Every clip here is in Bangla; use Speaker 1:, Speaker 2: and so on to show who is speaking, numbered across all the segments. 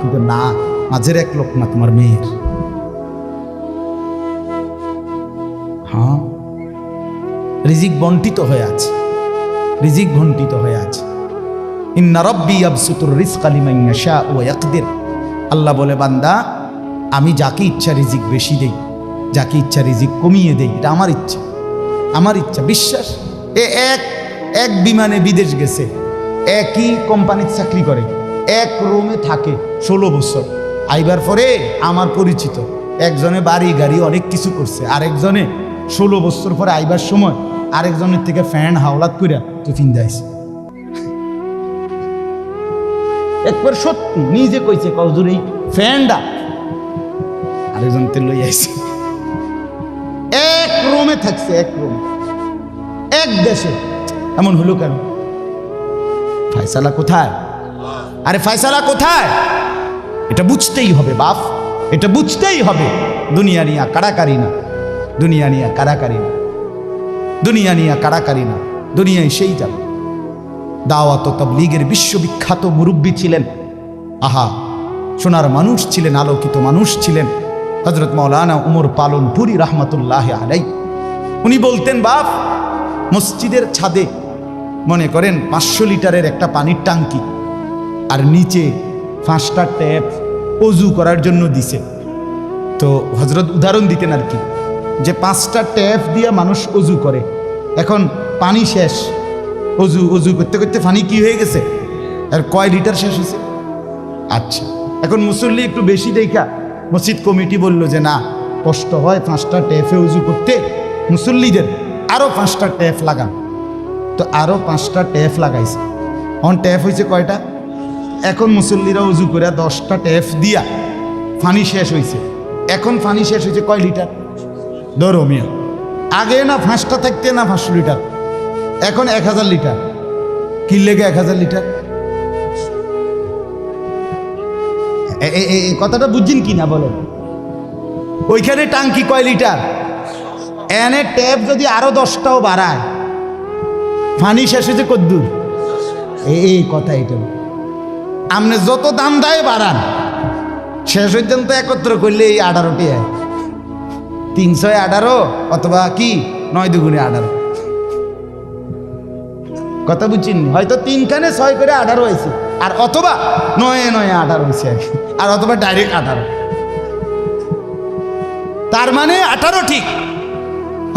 Speaker 1: কিন্তু না, মাঝের এক লোকমা তোমার মেয়ের। হ্যাঁ? রিজিক বন্টিত হয়ে আছে। রিজিক বন্টিত হয়ে আছে। ইন্না আবসুতুর রিজক লিমান ইয়াশা ওয়া ইয়াকদির। আল্লাহ বলে, বান্দা, আমি যাকে ইচ্ছা রিজিক বেশি দেই, যাকে ইচ্ছা রিজিক কমিয়ে দেই, এটা আমার ইচ্ছা। আমার ইচ্ছা, বিশ্বাস। এ এক এক বিমানে বিদেশ গেছে, একই কোম্পানির চাকরি করে। এক রুমে থাকে ষোলো বছর। আইবার পরে আমার পরিচিত। একজনে বাড়ি গাড়ি অনেক কিছু করছে। আরেকজনে ষোলো বছর পরে আইবার সময় আরেকজনের থেকে ফ্যান হাওলাত কইরা টিফিন দেয়ছে একবার সত্যি নিজে কইছে কজুর এই ফ্যানটা। আরেকজন তে লই আইছে। এক রুমে থাকছে, এক রুম। এক দেশে। এমন হলো কেন? ফায়সালা কোথায়? আরে ফায়সালা কোথায়? এটা বুঝতেই হবে, বাপ। এটা বুঝতেই হবে। দুনিয়া নিয়া কারাকারি না। দুনিয়া নিয়া কারাকারি না। দুনিয়া নিয়া কারাকারি না। দুনিয়ায় সেই যাবে। দাওয়াত ও তবলিগের বিশ্ববিখ্যাত মুরব্বী ছিলেন। আহা, সোনার মানুষ ছিলেন, আলোকিত মানুষ ছিলেন। হজরত মৌলানা উমর পালন পুরি রহমতুল্লাহ আলাই উনি বলতেন, বাপ, মসজিদের ছাদে মনে করেন পাঁচশো লিটারের একটা পানির টাঙ্কি আর নিচে পাঁচটা ট্যাপ অজু করার জন্য দিছে। তো হজরত উদাহরণ দিতেন আর কি, যে পাঁচটা ট্যাপ দিয়ে মানুষ অজু করে। এখন পানি শেষ, অজু অজু করতে করতে পানি কি হয়ে গেছে? আর কয় লিটার শেষ হয়েছে? আচ্ছা এখন মুসল্লি একটু বেশি দেখা, মসজিদ কমিটি বলল যে না, কষ্ট হয় পাঁচটা ট্যাপে উজু করতে, মুসল্লিদের আরও পাঁচটা ট্যাপ লাগান। তো আরও পাঁচটা ট্যাপ লাগাইছে। এখন ট্যাপ হয়েছে কয়টা? এখন মুসল্লিরা উজু করে দশটা ট্যাপ দিয়া ফানি শেষ হয়েছে এখন ফানি শেষ হয়েছে কয় লিটার? ধরো মিয়া। আগে না পাঁচটা থাকতে না পাঁচশো লিটার? এখন এক হাজার লিটার। কি লেগে এক হাজার লিটার? কথাটা বুঝছেন কি না বলেন? ওইখানে টাঙ্কি কয় লিটার? এনে ট্যাপ যদি আরও দশটাও বাড়ায় পানি শেষ হয়েছে কদ্দুর। এই কথা এটা। আপনি যত দাম দেয় বাড়ান। শেষ পর্যন্ত একত্র করলে এই আঠারোটি তিনশো আঠারো অথবা কি? নয় দুগুণে আঠারো। কথা বুঝছেন? হয়তো তিনখানে ছয় করে আঠারো হয়েছে। আর অথবা নয়ে নয়ে আঠারো হয়েছে আর আর অথবা ডাইরেক্ট আঠারো। তার মানে আঠারো ঠিক।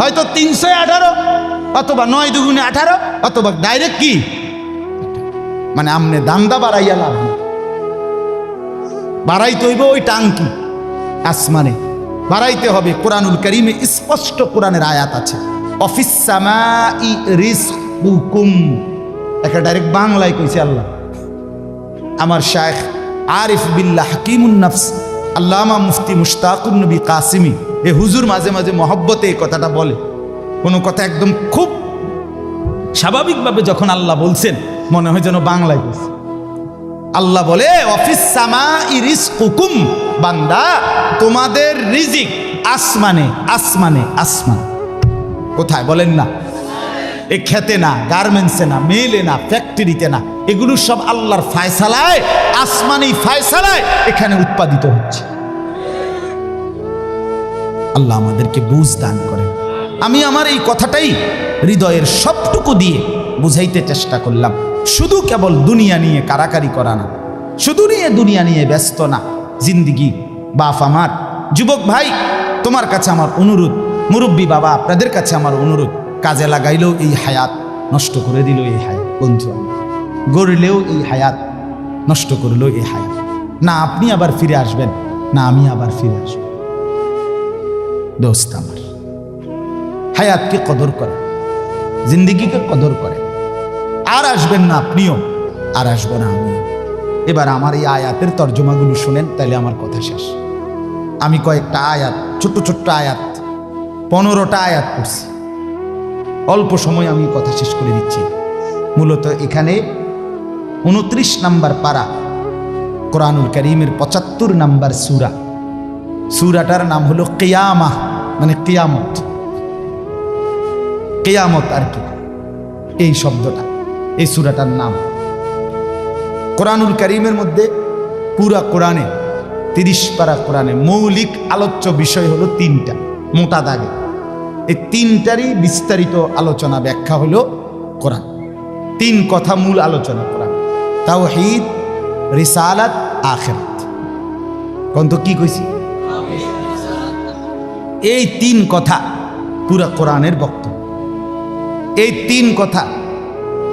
Speaker 1: হয়তো তিনশো আঠারো অথবা নয় দুগুণে আঠারো অথবা ডাইরেক্ট কি? মানে আমনে দান্দা বাড়াইয়া লাভ। বাড়াইতে হইব ওই টাঙ্কি, আসমানে। বাড়াইতে হবে কোরআনুল করিমে স্পষ্ট কোরআনের আয়াত আছে। রিজকুকুম। একটা ডাইরেক্ট বাংলায় কইছে আল্লাহ। আমার শায়েখ আরিফ বিল্লাহ হাকিমুন নফস, আল্লামা মুফতি মুশতাকুন নবী কাসিমি, এ হুজুর মাঝে মাঝে মহব্বতে এই কথাটা বলে। কোনো কথা একদম খুব স্বাভাবিকভাবে যখন আল্লাহ বলছেন মনে হয় যেন বাংলায় বলছে। আল্লাহ বলে, অফিস সামা ইরিস হুকুম বান্দা, তোমাদের রিজিক আসমানে আসমানে, আসমান। কোথায়? বলেন না। এ খেতে না, গার্মেন্টসে না, মেলে না, ফ্যাক্টরিতে না, এগুলো সব আল্লাহর ফায়সালায় আসমানি ফায়সালায় এখানে উৎপাদিত হচ্ছে। আল্লাহ আমাদেরকে বুঝ দান করেন। আমি আমার এই কথাটাই হৃদয়ের সবটুকু দিয়ে বুঝাইতে চেষ্টা করলাম। শুধু কেবল দুনিয়া নিয়ে কারাকারি করা না, শুধু নিয়ে দুনিয়া নিয়ে ব্যস্ত না। জিন্দিগি, বাপ আমার, যুবক ভাই, তোমার কাছে আমার অনুরোধ, মুরব্বী বাবা, আপনাদের কাছে আমার অনুরোধ, কাজে লাগাইলেও এই হায়াত নষ্ট করে দিল এই হায়াত, বন্ধু গড়লেও এই হায়াত নষ্ট করল এই হায়াত। না আপনি আবার ফিরে আসবেন, না আমি আবার ফিরে আসব। দোস্ত আমার, হায়াতকে কদর করে, জিন্দিগিকে কদর করে। আর আসবেন না আপনিও, আর আসব না আমিও। এবার আমার এই আয়াতের তর্জমাগুলো শুনেন তাহলে আমার কথা শেষ। আমি কয়েকটা আয়াত, ছোট্ট ছোট্ট আয়াত, পনেরোটা আয়াত পড়ছি। অল্প সময় আমি কথা শেষ করে দিচ্ছি। মূলত এখানে উনত্রিশ নাম্বার পারা কোরআনুল করিমের পঁচাত্তর নাম্বার সুরা। সুরাটার নাম হলো কেয়ামা মানে কেয়ামত। কেয়ামত আর কি, এই শব্দটা। এই সুরাটার নাম। কোরআনুল করিমের মধ্যে পুরা কোরআনে, তিরিশ পারা কোরআনে মৌলিক আলোচ্য বিষয় হলো তিনটা, মোটা দাগে। এই তিনটারই বিস্তারিত আলোচনা ব্যাখ্যা হলো কোরআন। তিন কথা মূল আলোচনা কোরআন। তাওহীদ, রিসালাত, আখেরাত। কোন তো কি কইছি? এই তিন কথা পুরা কোরআনের বক্তব্য। এই তিন কথা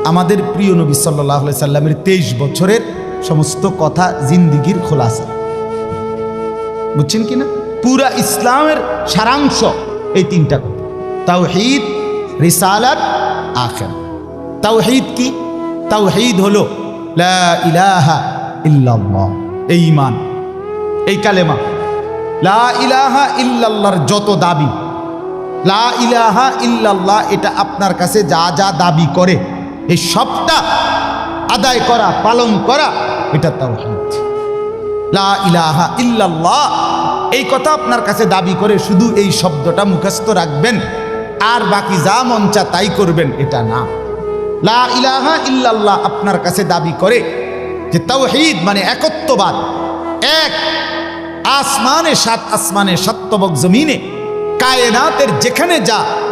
Speaker 1: আমাদের প্রিয় নবী সাল্লাহ সাল্লামের তেইশ বছরের সমস্ত কথা জিন্দিগির খোলাসা। বুঝছেন কি না? পুরা ইসলামের সারাংশ এই তিনটা কথা। তাওহীদ, রিসালাত আখের তাওহীদ কি? তাওহীদ হলো লা ইলাহা ইল্লাল্লাহ এই ইমান এই কালেমা, লা ইলাহা ইল্লাল্লাহর যত দাবি, লা ইলাহা ইল্লাল্লাহ এটা আপনার কাছে যা যা দাবি করে এই সবটা আদায় করা, পালন করা, এটা তাওহীদ। লা ইলাহা ইল্লাল্লাহ। এই কথা আপনার কাছে দাবি করে শুধু এই শব্দটা মুখস্থ রাখবেন। আর বাকি যা মন তাই করবেন, এটা না। লা ইলাহা ইল্লাল্লাহ আপনার কাছে দাবি করে যে তাওহীদ মানে একত্ববাদ। এক, আসমানে সাত, আসমানে সত্যবক জমিনে, কায়নাতের যেখানে যা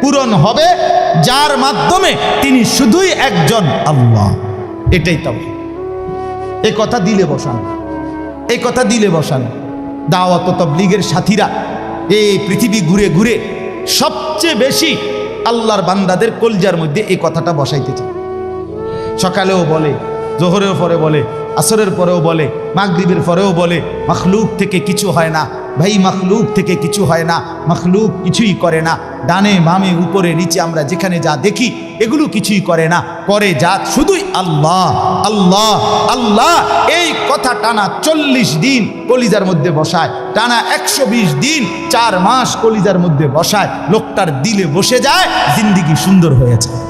Speaker 1: পূরণ হবে, যার মাধ্যমে তিনি শুধুই একজন আল্লাহ। এটাই তবে এই কথা দিলে বসান। এই কথা দিলে বসান। দাওয়াত তবলিগের সাথীরা এই পৃথিবী ঘুরে ঘুরে সবচেয়ে বেশি আল্লাহর বান্দাদের কলজার মধ্যে এই কথাটা বসাইতে চায়। সকালেও বলে জোহরের পরে বলে আসরের পরেও বলে, মাগরিবের পরেও বলে, মখলুক থেকে কিছু হয় না, ভাই, মখলুক থেকে কিছু হয় না, মখলুক কিছুই করে না, ডানে বামে উপরে নিচে আমরা যেখানে যা দেখি, এগুলো কিছুই করে না করে যা শুধুই আল্লাহ আল্লাহ আল্লাহ। এই কথা টানা চল্লিশ দিন কলিজার মধ্যে বসায়, টানা একশো বিশ দিন চার মাস কলিজার মধ্যে বসায়, লোকটার দিলে বসে যায়, জিন্দিগি সুন্দর হয়েছে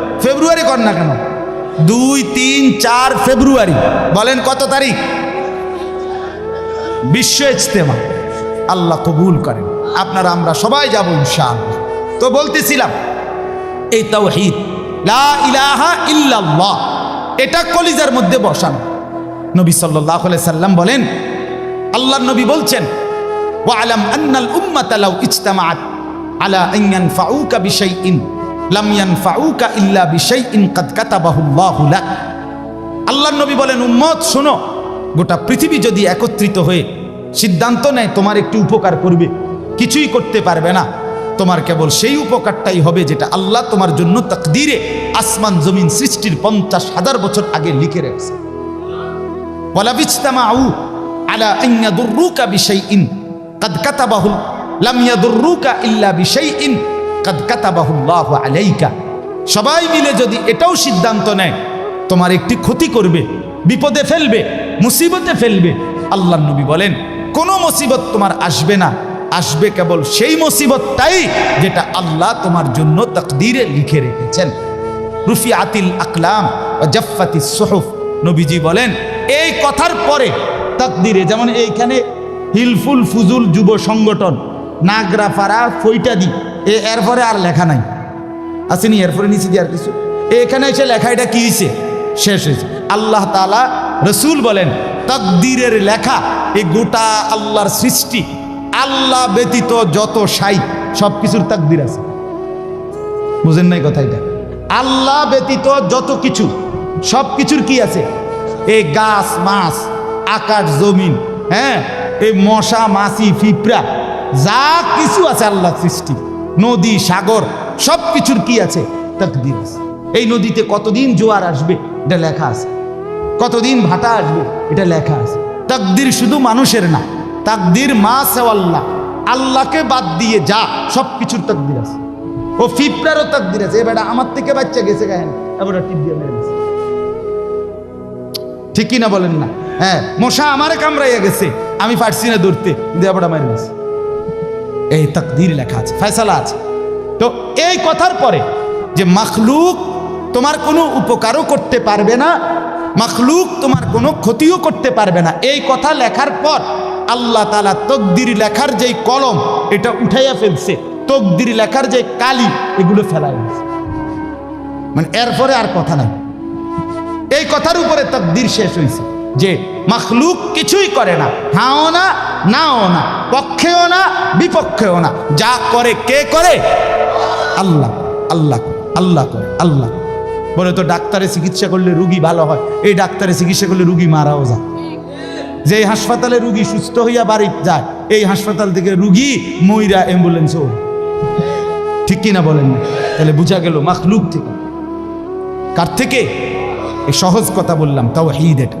Speaker 1: ফেব্রুয়ারি কর না কেন? দুই, তিন, চার ফেব্রুয়ারি। বলেন কত তারিখ? বিশ্ব ইজতেমা। আল্লাহ কবুল করেন। আপনারা, আমরা সবাই যাব ইনশাআল্লাহ। তো বলতেছিলাম, এই তাওহীদ, লা ইলাহা ইল্লাল্লাহ, এটা কলিজার মধ্যে বসানো। নবী সাল্লাল্লাহু সাল্লাম বলেন, আল্লাহর নবী বলছেন, ওয়ালাম আন্নাল উম্মাতা লাউ ইজতামাআত আলা আন লামিয়ান ফাউকা ইল্লা বিশাই ইনকাত কাতাবাহুল্লাহুলা আল্লাহ নবী বলেন, উম্মত, শোনো, গোটা পৃথিবী যদি একত্রিত হয়ে সিদ্ধান্ত নেয় তোমার একটি উপকার করবে, কিছুই করতে পারবে না। তোমার কেবল সেই উপকারটাই হবে যেটা আল্লাহ তোমার জন্য তকদিরে আসমান জমিন সৃষ্টির পঞ্চাশ হাজার বছর আগে লিখে রেখেছে। ওয়ালাবিজতামা আউ আলা আইয়াদুররুকা বিশাইইন কাদ কাতাবাহু, লাম ইয়াদুররুকা ইল্লা বিশাইইন কাদ কাতাবাহুল্লাহ আলাইকা। সবাই মিলে যদি এটাও সিদ্ধান্ত নেয়, তোমার একটি ক্ষতি করবে, বিপদে ফেলবে, মুসিবতে ফেলবে। আল্লাহ নবী বলেন, কোনো মুসিবত তোমার আসবে না। আসবে কেবল সেই মুসিবতটাই যেটা আল্লাহ তোমার জন্য তকদিরে লিখে রেখেছেন। রুফি আতিল আকলাম ও জফাতি সোহফ। নবীজি বলেন, এই কথার পরে তকদিরে, যেমন এইখানে হিলফুল ফুজুল যুব সংগঠন নাগরাপাড়া ফৈটাদি এ এরপরে আর লেখা নাই। আসেনি, এরপরে নিচে দিয়ে আর কিছু। এখানে এসে লেখা, এটা কি হয়েছে শেষ হয়েছে আল্লাহ তালা রসুল বলেন, তকদিরের লেখা, এই গোটা আল্লাহর সৃষ্টি, আল্লাহ ব্যতীত যত সাই সব কিছুর তাকদির আছে। বুঝেন নাই কথা এটা? আল্লাহ ব্যতীত যত কিছু সব কিছুর কি আছে? এই গাছ, মাছ, আকাশ, জমিন হ্যাঁ? এই মশা, মাছি পিঁপড়া যা কিছু আছে আল্লাহ সৃষ্টি। নদী, সাগর সব কিছুর কি আছে? তাকদির এই নদীতে কতদিন জোয়ার আসবে? এটা লেখা আছে। কতদিন ভাটা আসবে? এটা লেখা আছে। তাকদির শুধু মানুষের না, তাকদির মা সেওয়াল্লাহ, আল্লাহকে বাদ দিয়ে যা সব কিছুর তাকদির আছে। ও ফিপড়ারও তাকদির আছে। এবার আমার থেকে বাচ্চা গেছে গায়ে এবার টিপ দিয়ে মেরে গেছে ঠিক কি না বলেন না? হ্যাঁ মশা আমারে কামড়াইয়া গেছে। আমি পারছি না ধরতে। কিন্তু এবার মারি গেছে এই তাকদির লেখা আছে, ফয়সালা আছে। তো এই কথার পরে যে মখলুক তোমার কোনো উপকারও করতে পারবে না, মখলুক তোমার কোনো ক্ষতিও করতে পারবে না, এই কথা লেখার পর আল্লাহ তালা তকদির লেখার যেই কলম, এটা উঠাইয়া ফেলছে, তকদির লেখার যে কালি, এগুলো ফেলাই দিয়েছে মানে এরপরে আর কথা নাই। এই কথার উপরে তকদির শেষ হয়েছে যে মখলুক কিছুই করে না হাও না, নাও না, পক্ষেও না, বিপক্ষেও না, যা করে কে করে? আল্লাহ আল্লাহ আল্লাহ করে, আল্লাহ। বলে তো ডাক্তারে চিকিৎসা করলে রুগী ভালো হয়, এই ডাক্তারে চিকিৎসা করলে রুগী মারাও যায়। যে হাসপাতালে রুগী সুস্থ হইয়া বাড়ি যায়, এই হাসপাতাল থেকে রুগী ময়রা অ্যাম্বুলেন্স ও ঠিক কিনা বলেন না? তাহলে বুঝা গেল মখলুক থেকে। কার থেকে? এই সহজ কথা বললাম তাও ঈদ এটা।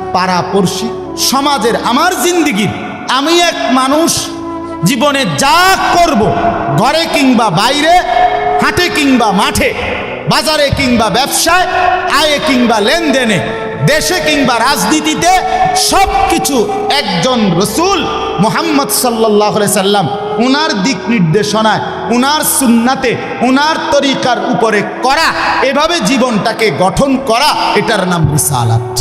Speaker 1: পাড়াপড়শি, সমাজের আমার জিন্দিগির আমি এক মানুষ, জীবনে যা করব, ঘরে কিংবা বাইরে, হাটে কিংবা মাঠে, বাজারে কিংবা ব্যবসায়, আয়ে কিংবা লেনদেনে, দেশে কিংবা রাজনীতিতে সব কিছু একজন রসুল মোহাম্মদ সাল্লাহ সাল্লাম উনার দিক নির্দেশনায়, উনার সুন্নাতে, উনার তরিকার উপরে করা, এভাবে জীবনটাকে গঠন করা, এটার নাম রিসালাত।